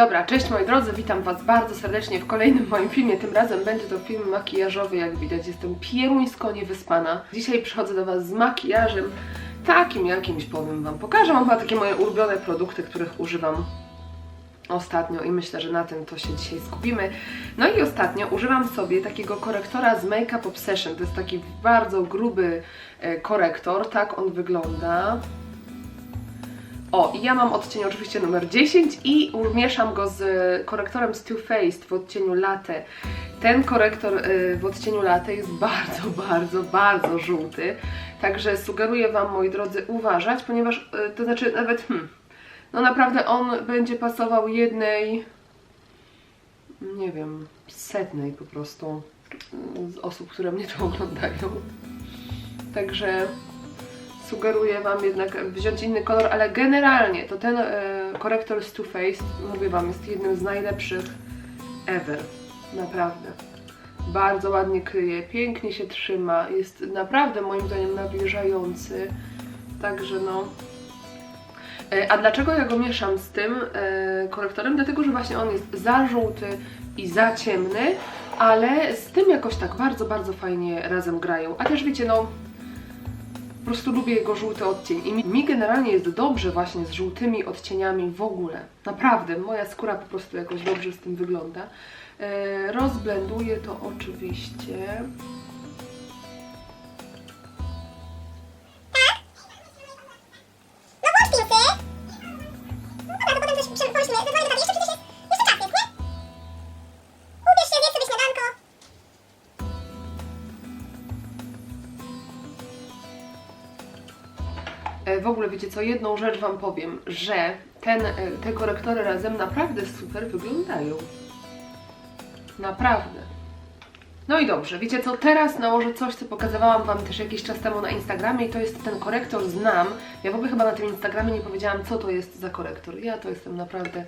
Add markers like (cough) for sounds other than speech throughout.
Dobra, cześć moi drodzy, witam Was bardzo serdecznie w kolejnym moim filmie. Tym razem będzie to film makijażowy, jak widać, jestem pieruńsko niewyspana. Dzisiaj przychodzę do Was z makijażem takim jakimś, powiem Wam. Pokażę Wam chyba takie moje ulubione produkty, których używam ostatnio i myślę, że na tym to się dzisiaj skupimy. No i ostatnio używam sobie takiego korektora z Makeup Obsession. To jest taki bardzo gruby e, korektor, tak on wygląda. O, i ja mam odcień oczywiście numer 10 i mieszam go z korektorem z Too Faced w odcieniu Latte. Ten korektor y, w odcieniu Latte jest bardzo, (laughs) bardzo, bardzo żółty, także sugeruję Wam, moi drodzy, uważać, ponieważ, y, to znaczy nawet, hmm, no naprawdę on będzie pasował jednej, nie wiem, setnej po prostu z osób, które mnie to oglądają. Także sugeruję Wam jednak wziąć inny kolor, ale generalnie to ten e, korektor z Too Faced, mówię Wam, jest jednym z najlepszych ever. Naprawdę. Bardzo ładnie kryje, pięknie się trzyma, jest naprawdę moim zdaniem nawilżający. Także no... E, A dlaczego ja go mieszam z tym e, korektorem? Dlatego, że właśnie on jest za żółty i za ciemny, ale z tym jakoś tak bardzo, bardzo fajnie razem grają. A też wiecie, no po prostu lubię jego żółty odcień i mi, mi generalnie jest dobrze właśnie z żółtymi odcieniami w ogóle. Naprawdę, moja skóra po prostu jakoś dobrze z tym wygląda. E, rozblenduję to oczywiście. W ogóle wiecie co, jedną rzecz Wam powiem, że ten, e, te korektory razem naprawdę super wyglądają. Naprawdę. No i dobrze, wiecie co, teraz nałożę coś, co pokazywałam Wam też jakiś czas temu na Instagramie i to jest ten korektor Znam. Ja w ogóle chyba na tym Instagramie nie powiedziałam, co to jest za korektor. Ja to jestem naprawdę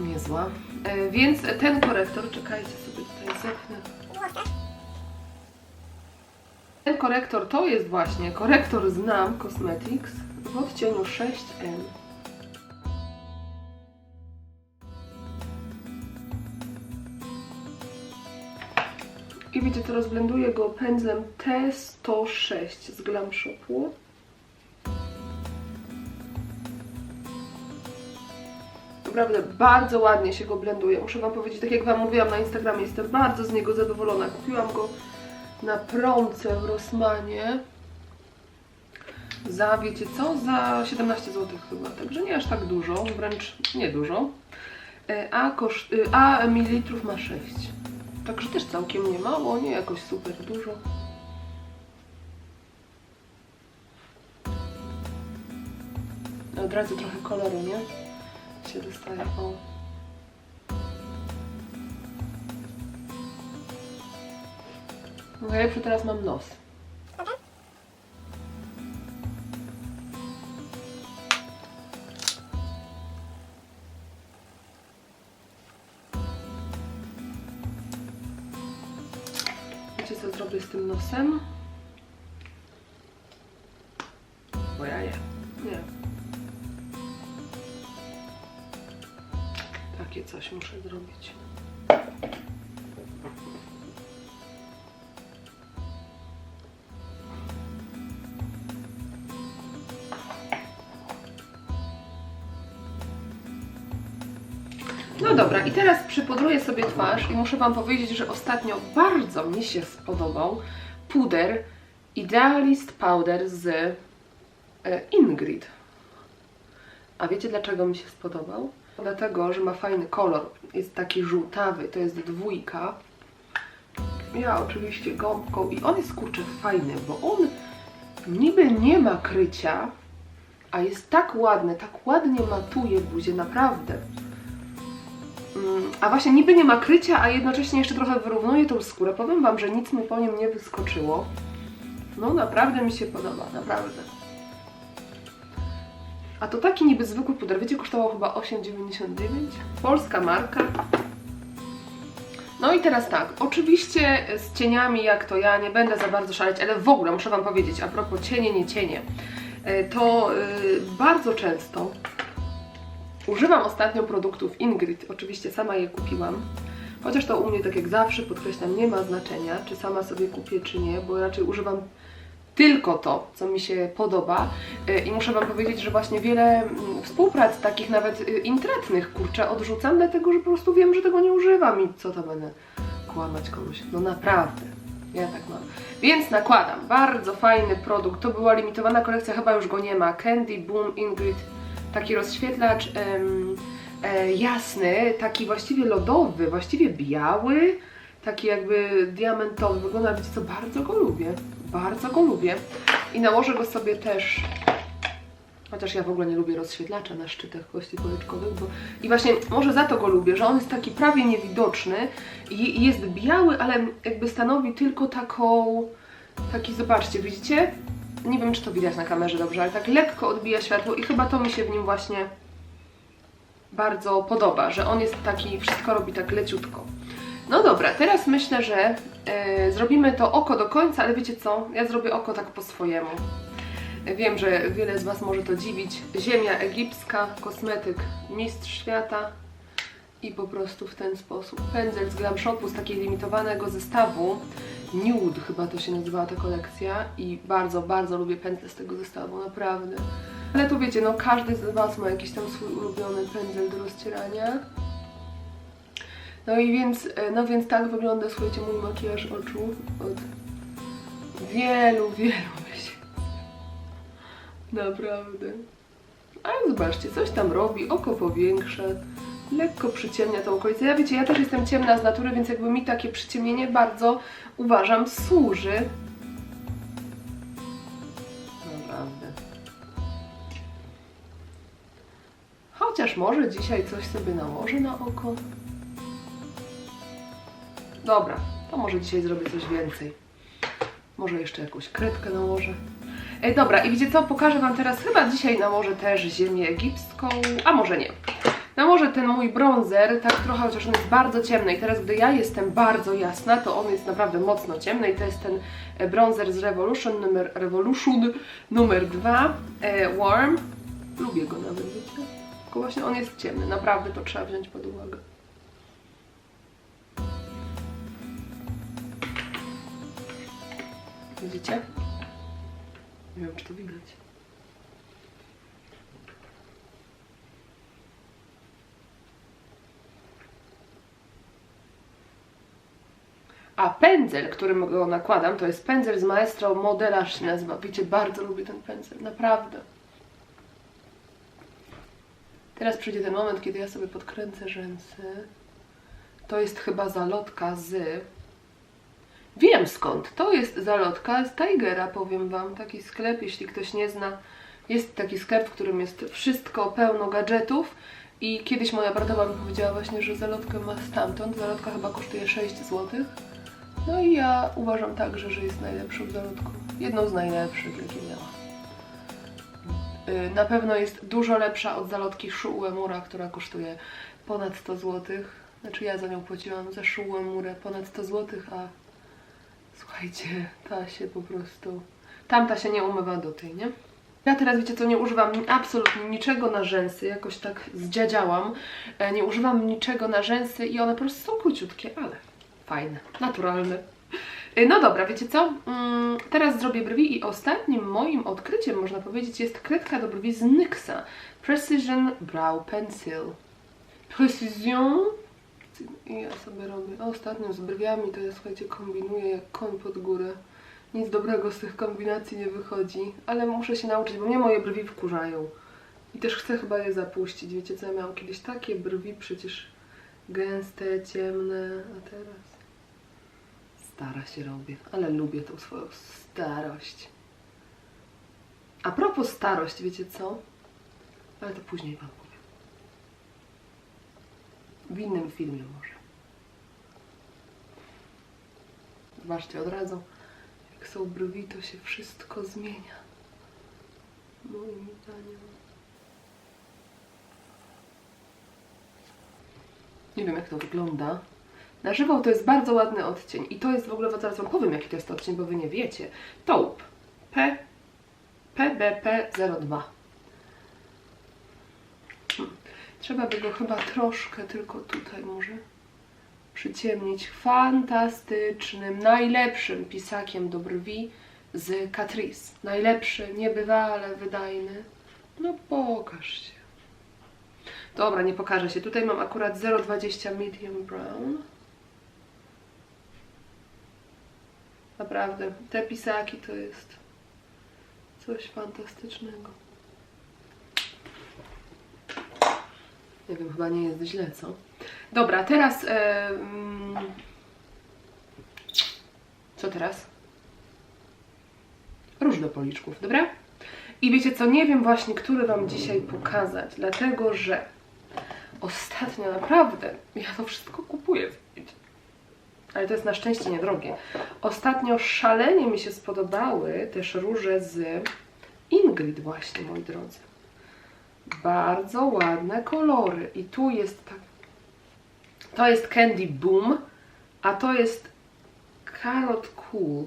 niezła. E, więc ten korektor, czekajcie sobie tutaj zepnę. Ten korektor to jest właśnie korektor Znam Cosmetics w odcieniu 6M. I wiecie co, rozblenduję go pędzlem T106 z Glam Shopu. Naprawdę bardzo ładnie się go blenduje. Muszę Wam powiedzieć, tak jak Wam mówiłam na Instagramie, jestem bardzo z niego zadowolona. Kupiłam go na promce w Rossmanie za, wiecie co, za 17 zł chyba, także nie aż tak dużo, wręcz nie dużo, E, a, koszt, y, a mililitrów ma 6, także też całkiem nie mało, nie jakoś super dużo. Od razu trochę koloru, nie? Się dostaje, o. Najlepszy teraz mam nos. Wiecie co zrobię z tym nosem? No dobra, i teraz przypudruję sobie twarz i muszę Wam powiedzieć, że ostatnio bardzo mi się spodobał puder Idealist Powder z e, Ingrid. A wiecie dlaczego mi się spodobał? Dlatego, że ma fajny kolor. Jest taki żółtawy, to jest dwójka. Ja oczywiście gąbką i on jest kurczę fajny, bo on niby nie ma krycia, a jest tak ładny, tak ładnie matuje buzię, naprawdę. Mm, A właśnie niby nie ma krycia, a jednocześnie jeszcze trochę wyrównuje tą skórę. Powiem Wam, że nic mi po nim nie wyskoczyło. No naprawdę mi się podoba, naprawdę. A to taki niby zwykły puder, wiecie, kosztował chyba 8,99. Polska marka. No i teraz tak, oczywiście z cieniami jak to ja nie będę za bardzo szaleć, ale w ogóle muszę Wam powiedzieć, a propos cienie, nie cienie, e, to y, bardzo często Używam ostatnio produktów Ingrid, oczywiście sama je kupiłam. Chociaż to u mnie, tak jak zawsze, podkreślam, nie ma znaczenia, czy sama sobie kupię, czy nie, bo raczej używam tylko to, co mi się podoba. Y, I muszę Wam powiedzieć, że właśnie wiele mm, współprac, takich nawet y, intratnych, kurczę, odrzucam, dlatego że po prostu wiem, że tego nie używam i co to będę kłamać komuś. No naprawdę. Ja tak mam. Więc nakładam. Bardzo fajny produkt. To była limitowana kolekcja, chyba już go nie ma. Candy Boom Ingrid. Taki rozświetlacz em, e, jasny, taki właściwie lodowy, właściwie biały, taki jakby diamentowy. Wygląda, wiecie co, bardzo go lubię. Bardzo go lubię. I nałożę go sobie też Chociaż ja w ogóle nie lubię rozświetlacza na szczytach kości policzkowych, bo i właśnie może za to go lubię, że on jest taki prawie niewidoczny i jest biały, ale jakby stanowi tylko taką, taki, zobaczcie, widzicie? Nie wiem, czy to widać na kamerze dobrze, ale tak lekko odbija światło i chyba to mi się w nim właśnie bardzo podoba, że on jest taki, wszystko robi tak leciutko. No dobra, teraz myślę, że e, zrobimy to oko do końca, ale wiecie co? Ja zrobię oko tak po swojemu. Wiem, że wiele z Was może to dziwić. Ziemia egipska, kosmetyk mistrz świata i po prostu w ten sposób. Pędzel z Glam Shopu z takiego limitowanego zestawu. Nude chyba to się nazywała ta kolekcja i bardzo, bardzo lubię pędzle z tego zestawu, naprawdę. Ale tu wiecie, no każdy z Was ma jakiś tam swój ulubiony pędzel do rozcierania. No i więc, e, no więc tak wygląda, słuchajcie, mój makijaż oczu od wielu, wielu (laughs) miesięcy. Naprawdę. Ale zobaczcie, coś tam robi, oko powiększa, lekko przyciemnia tą okolicę. Ja wiecie, ja też jestem ciemna z natury, więc jakby mi takie przyciemnienie bardzo, uważam, służy. Naprawdę. Chociaż może dzisiaj coś sobie nałożę na oko. Dobra, to może dzisiaj zrobię coś więcej. Może jeszcze jakąś kredkę nałożę. Ej, dobra, i wiecie co? Pokażę Wam teraz, chyba dzisiaj nałożę też ziemię egipską, a może nie. Nałożę ten mój bronzer, tak trochę, chociaż on jest bardzo ciemny i teraz, gdy ja jestem bardzo jasna, to on jest naprawdę mocno ciemny i to jest ten e, bronzer z Revolution numer, Revolution numer 2, e, Warm. Lubię go nawet, wiecie? Tylko właśnie on jest ciemny, naprawdę to trzeba wziąć pod uwagę. Widzicie? Nie wiem, czy to widać. A pędzel, którym go nakładam, to jest pędzel z Maestro Modelarz się nazywa. Wiecie, bardzo lubię ten pędzel, naprawdę. Teraz przyjdzie ten moment, kiedy ja sobie podkręcę rzęsy. To jest chyba zalotka z... Wiem skąd. To jest zalotka z Tigera, powiem Wam. Taki sklep, jeśli ktoś nie zna. Jest taki sklep, w którym jest wszystko pełno gadżetów. I kiedyś moja bratowa mi powiedziała właśnie, że zalotkę ma stamtąd. Zalotka chyba kosztuje 6 zł. No i ja uważam także, że jest najlepszą zalotką. Jedną z najlepszych, jakie miała. Y, Na pewno jest dużo lepsza od zalotki Shu Uemura, która kosztuje ponad 100 zł. Znaczy ja za nią płaciłam za Shu ponad 100 zł, a słuchajcie, ta się po prostu... Tamta się nie umywa do tej, nie? Ja teraz, wiecie co, nie używam absolutnie niczego na rzęsy, jakoś tak zdziadziałam. E, Nie używam niczego na rzęsy i one po prostu są króciutkie, ale fajne, naturalne. E, No dobra, wiecie co? Mm, Teraz zrobię brwi i ostatnim moim odkryciem, można powiedzieć, jest kredka do brwi z NYXa. Precision Brow Pencil. Precision. I ja sobie robię. Ostatnio z brwiami to ja, słuchajcie, kombinuję jak koń pod górę. Nic dobrego z tych kombinacji nie wychodzi, ale muszę się nauczyć, bo mnie moje brwi wkurzają. I też chcę chyba je zapuścić. Wiecie co, ja miałam kiedyś takie brwi przecież gęste, ciemne, a teraz stara się robię, ale lubię tą swoją starość. A propos starość, wiecie co? Ale to później Wam powiem. W innym filmie może. Zobaczcie, od razu jak są brwi, to się wszystko zmienia. Moim zdaniem. Nie wiem, jak to wygląda. Na żywo to jest bardzo ładny odcień. I to jest w ogóle, zaraz Wam powiem, jaki to jest odcień, bo Wy nie wiecie. Taupe. P. PBP02. Hmm. Trzeba by go chyba troszkę tylko tutaj może przyciemnić. Fantastycznym, najlepszym pisakiem do brwi z Catrice. Najlepszy, niebywale wydajny. No pokaż się. Dobra, nie pokażę się. Tutaj mam akurat 0,20 medium brown. Naprawdę, te pisaki to jest coś fantastycznego. Nie wiem, chyba nie jest źle, co? Dobra, teraz. mm, co teraz? Róż do policzków, dobra? I wiecie co, nie wiem właśnie, który Wam dzisiaj pokazać, dlatego że ostatnio naprawdę ja to wszystko kupuję. Ale to jest na szczęście niedrogie. Ostatnio szalenie mi się spodobały też róże z Ingrid właśnie, moi drodzy. Bardzo ładne kolory. I tu jest tak. To jest Candy Boom, a to jest Carrot Cool.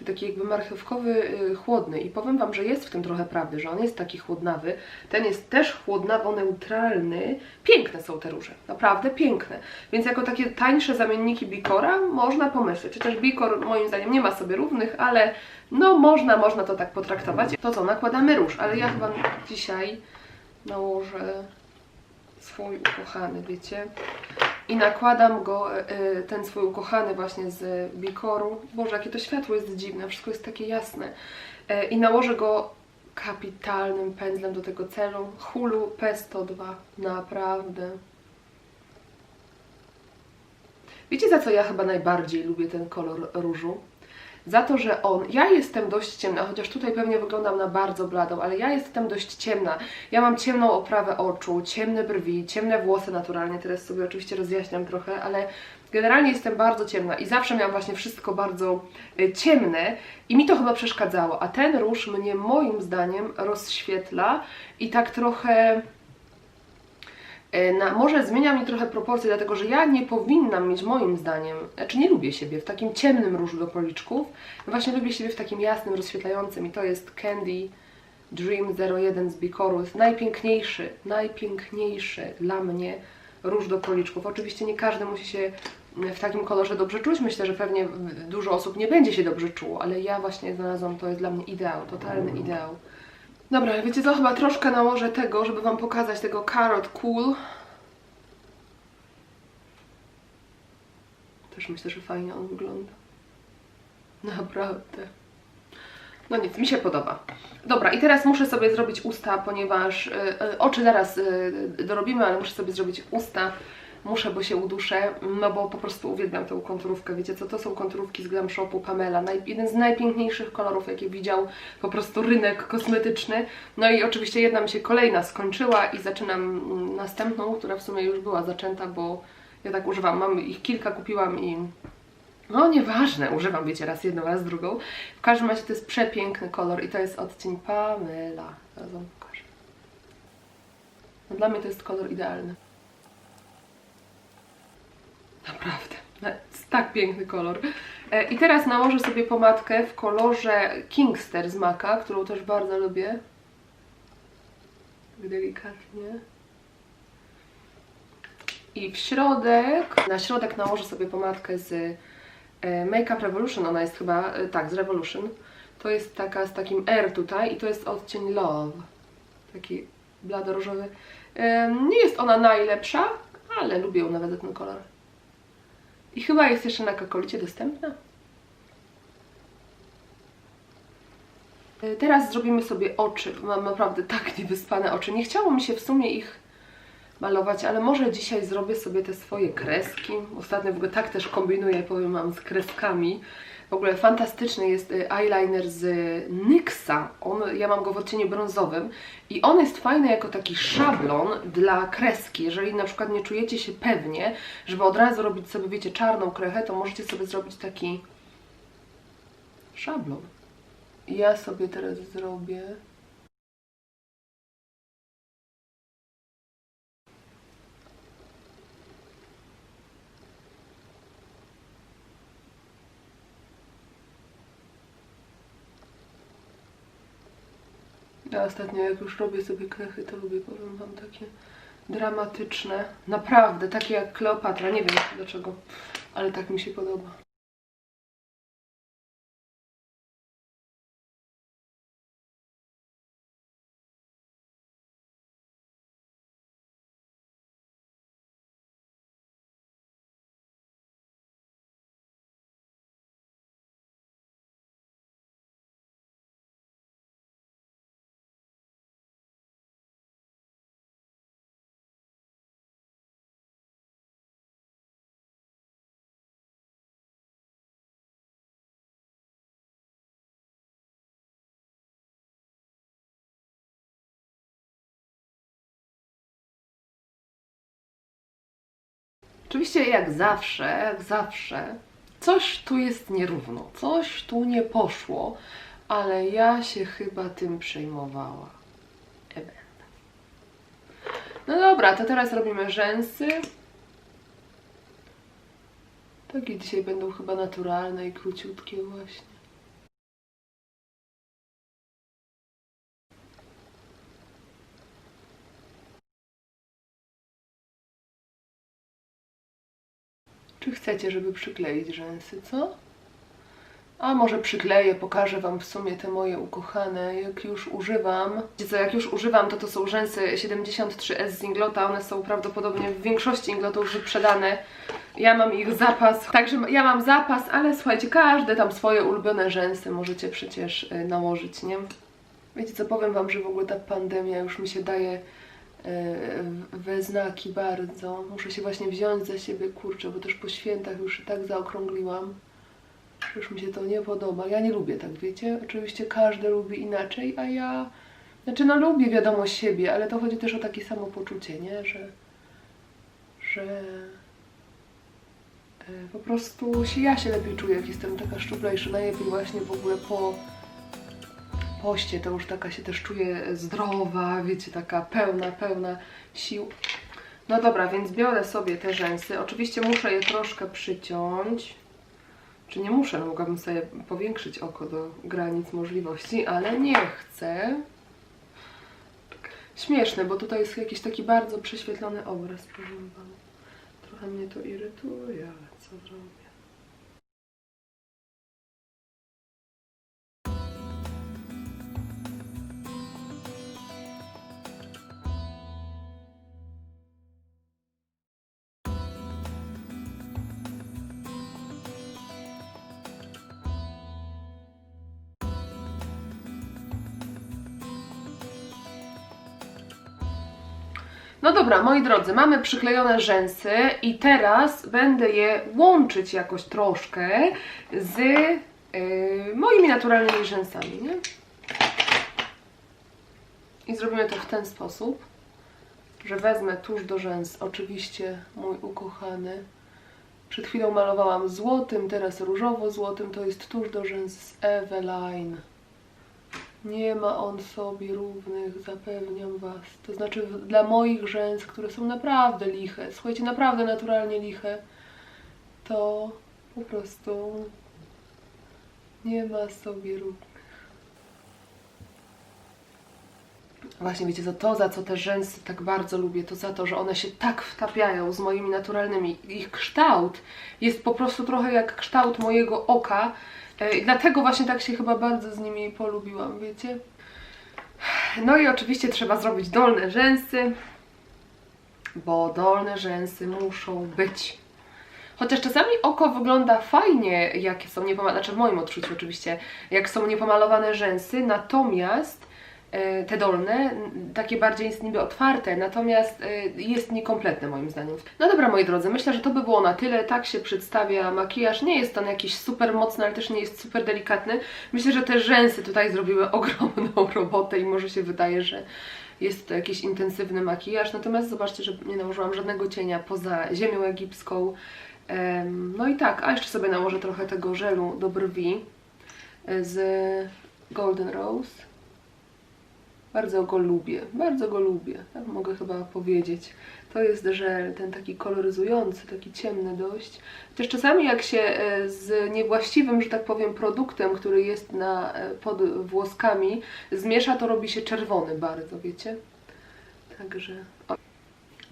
Czyli taki jakby marchewkowy, y, chłodny. I powiem Wam, że jest w tym trochę prawdy, że on jest taki chłodnawy. Ten jest też chłodnawo-neutralny. Piękne są te róże, naprawdę piękne. Więc jako takie tańsze zamienniki Bicora można pomyśleć. Chociaż Bicor moim zdaniem nie ma sobie równych, ale no można, można to tak potraktować. To co, nakładamy róż, ale ja chyba dzisiaj nałożę swój ukochany, wiecie. I nakładam go, e, e, ten swój ukochany właśnie z Bicoru. Boże, jakie to światło jest dziwne, wszystko jest takie jasne. E, I nałożę go kapitalnym pędzlem do tego celu. Hulu P102. Naprawdę. Wiecie za co ja chyba najbardziej lubię ten kolor różu? Za to, że on, ja jestem dość ciemna, chociaż tutaj pewnie wyglądam na bardzo bladą, ale ja jestem dość ciemna. Ja mam ciemną oprawę oczu, ciemne brwi, ciemne włosy naturalnie, teraz sobie oczywiście rozjaśniam trochę, ale generalnie jestem bardzo ciemna i zawsze miałam właśnie wszystko bardzo y, ciemne i mi to chyba przeszkadzało, a ten róż mnie moim zdaniem rozświetla i tak trochę E, na, może zmienia mi trochę proporcje, dlatego że ja nie powinnam mieć moim zdaniem, znaczy nie lubię siebie w takim ciemnym różu do policzków, właśnie lubię siebie w takim jasnym, rozświetlającym i to jest Candy Dream 01 z Bicoru, jest najpiękniejszy, najpiękniejszy dla mnie róż do policzków. Oczywiście nie każdy musi się w takim kolorze dobrze czuć, myślę, że pewnie dużo osób nie będzie się dobrze czuło, ale ja właśnie znalazłam, to jest dla mnie ideał, totalny ideał. Dobra, wiecie co, chyba troszkę nałożę tego, żeby Wam pokazać tego Carrot Cool. Też myślę, że fajnie on wygląda. Naprawdę. No nic, mi się podoba. Dobra, i teraz muszę sobie zrobić usta, ponieważ y, y, oczy zaraz y, dorobimy, ale muszę sobie zrobić usta. Muszę, bo się uduszę, no bo po prostu uwielbiam tę konturówkę. Wiecie co, to są konturówki z Glam Shopu Pamela. Naj, jeden z najpiękniejszych kolorów, jakie widział po prostu rynek kosmetyczny. No i oczywiście jedna mi się kolejna skończyła i zaczynam mm, następną, która w sumie już była zaczęta, bo ja tak używam. Mam ich kilka, kupiłam i no nieważne, używam, wiecie, raz jedną, raz drugą. W każdym razie to jest przepiękny kolor i to jest odcień Pamela. Zaraz Wam pokażę. No, dla mnie to jest kolor idealny. Naprawdę. Jest tak piękny kolor. E, I teraz nałożę sobie pomadkę w kolorze Kingster z Maka, którą też bardzo lubię. Delikatnie. I w środek, na środek nałożę sobie pomadkę z e, Makeup Revolution, ona jest chyba, e, tak, z Revolution. To jest taka z takim R tutaj i to jest odcień Love. Taki bladorożowy. E, Nie jest ona najlepsza, ale lubię ją nawet ten kolor. I chyba jest jeszcze na kakolicie dostępna. E, Teraz zrobimy sobie oczy. Mam naprawdę tak (laughs) niewyspane oczy. Nie chciało mi się w sumie ich malować, ale może dzisiaj zrobię sobie te swoje kreski. Ostatnio w ogóle tak też kombinuję, powiem Wam, z kreskami. W ogóle fantastyczny jest y, eyeliner z NYXa. On, ja mam go w odcieniu brązowym i on jest fajny jako taki szablon dla kreski. Jeżeli na przykład nie czujecie się pewnie, żeby od razu robić sobie, wiecie, czarną krechę, to możecie sobie zrobić taki szablon. Ja sobie teraz zrobię Ja ostatnio jak już robię sobie krechy, to lubię, powiem Wam, takie dramatyczne. Naprawdę, takie jak Kleopatra. Nie wiem dlaczego, ale tak mi się podoba. Oczywiście jak zawsze, jak zawsze, coś tu jest nierówno, coś tu nie poszło, ale ja się chyba tym przejmowała. E będę. No dobra, to teraz robimy rzęsy. Takie dzisiaj będą chyba naturalne i króciutkie właśnie. Czy chcecie, żeby przykleić rzęsy, co? A może przykleję, pokażę Wam w sumie te moje ukochane, jak już używam. Wiecie co, jak już używam, to to są rzęsy 73S z Inglota, one są prawdopodobnie w większości Inglotów wyprzedane. Ja mam ich zapas, także ja mam zapas, ale słuchajcie, każde tam swoje ulubione rzęsy możecie przecież y, nałożyć, nie? Wiecie co, powiem Wam, że w ogóle ta pandemia już mi się daje we znaki bardzo. Muszę się właśnie wziąć za siebie, kurczę, bo też po świętach już tak zaokrągliłam. Już mi się to nie podoba. Ja nie lubię tak, wiecie? Oczywiście każdy lubi inaczej, a ja... Znaczy, no lubię wiadomo siebie, ale to chodzi też o takie samopoczucie, nie? Że... Że... e, Po prostu się, ja się lepiej czuję, jak jestem taka szczuplejsza. Najlepiej właśnie w ogóle po poście to już taka się też czuję zdrowa, wiecie, taka pełna, pełna sił. No dobra, więc biorę sobie te rzęsy. Oczywiście muszę je troszkę przyciąć. Czy nie muszę? No, mogłabym sobie powiększyć oko do granic możliwości, ale nie chcę. Śmieszne, bo tutaj jest jakiś taki bardzo prześwietlony obraz, wam. Trochę mnie to irytuje, ale co zrobię? No dobra, moi drodzy, mamy przyklejone rzęsy i teraz będę je łączyć jakoś troszkę z yy, moimi naturalnymi rzęsami, nie? I zrobimy to w ten sposób, że wezmę tuż do rzęs, oczywiście mój ukochany. Przed chwilą malowałam złotym, teraz różowo-złotym, to jest tuż do rzęs z Eveline. Nie ma on sobie równych, zapewniam Was. To znaczy dla moich rzęs, które są naprawdę liche, słuchajcie, naprawdę naturalnie liche, to po prostu nie ma sobie równych. Właśnie wiecie co, to za co te rzęsy tak bardzo lubię, to za to, że one się tak wtapiają z moimi naturalnymi. Ich kształt jest po prostu trochę jak kształt mojego oka, I dlatego właśnie tak się chyba bardzo z nimi polubiłam, wiecie? No i oczywiście trzeba zrobić dolne rzęsy, bo dolne rzęsy muszą być. Chociaż czasami oko wygląda fajnie, jak są niepomalowane, znaczy w moim odczuciu oczywiście, jak są niepomalowane rzęsy, natomiast e, te dolne, takie bardziej jest niby otwarte, natomiast e, jest niekompletne moim zdaniem. No dobra moi drodzy, myślę, że to by było na tyle. Tak się przedstawia makijaż. Nie jest on jakiś super mocny, ale też nie jest super delikatny. Myślę, że te rzęsy tutaj zrobiły (laughs) ogromną robotę i może się wydaje, że jest to jakiś intensywny makijaż. Natomiast zobaczcie, że nie nałożyłam żadnego cienia poza ziemią egipską. No i tak, a jeszcze sobie nałożę trochę tego żelu do brwi e, z Golden Rose. Bardzo go lubię, bardzo go lubię, tak mogę chyba powiedzieć. To jest żel, ten taki koloryzujący, taki ciemny dość. Chociaż czasami jak się e, z niewłaściwym, że tak powiem, produktem, który jest na, e, pod włoskami, zmiesza, to robi się czerwony bardzo, wiecie? Także... O.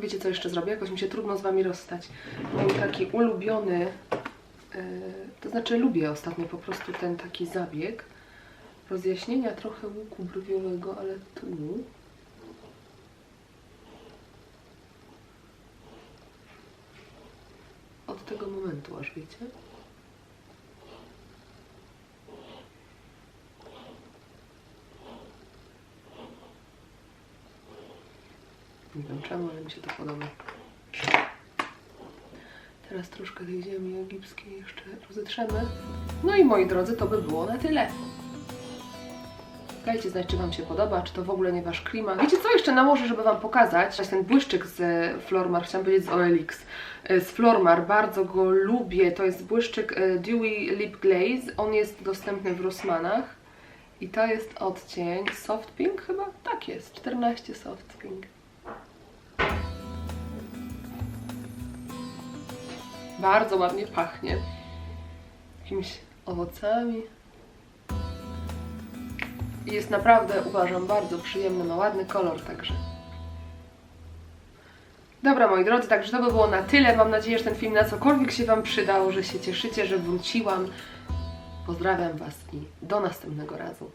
Wiecie co jeszcze zrobię? Jakoś mi się trudno z Wami rozstać. Mój taki ulubiony, yy, to znaczy lubię ostatnio po prostu ten taki zabieg rozjaśnienia trochę łuku brwiowego, ale tu od tego momentu aż wiecie. Nie wiem czemu, ale mi się to podoba. Teraz troszkę tej ziemi egipskiej jeszcze rozetrzemy. No i moi drodzy, to by było na tyle. Dajcie znać, czy Wam się podoba, czy to w ogóle nie Wasz klimat. Wiecie co jeszcze nałożę, żeby Wam pokazać? Ten błyszczyk z Flormar, chciałam powiedzieć z OLX. E, Z Flormar, bardzo go lubię. To jest błyszczyk e, Dewy Lip Glaze. On jest dostępny w Rossmanach. I to jest odcień Soft Pink chyba? Tak jest, 14 Soft Pink. Bardzo ładnie pachnie. Jakimiś owocami. I jest naprawdę, uważam, bardzo przyjemny, ma ładny kolor także. Dobra, moi drodzy, także to by było na tyle. Mam nadzieję, że ten film na cokolwiek się Wam przydał, że się cieszycie, że wróciłam. Pozdrawiam Was i do następnego razu.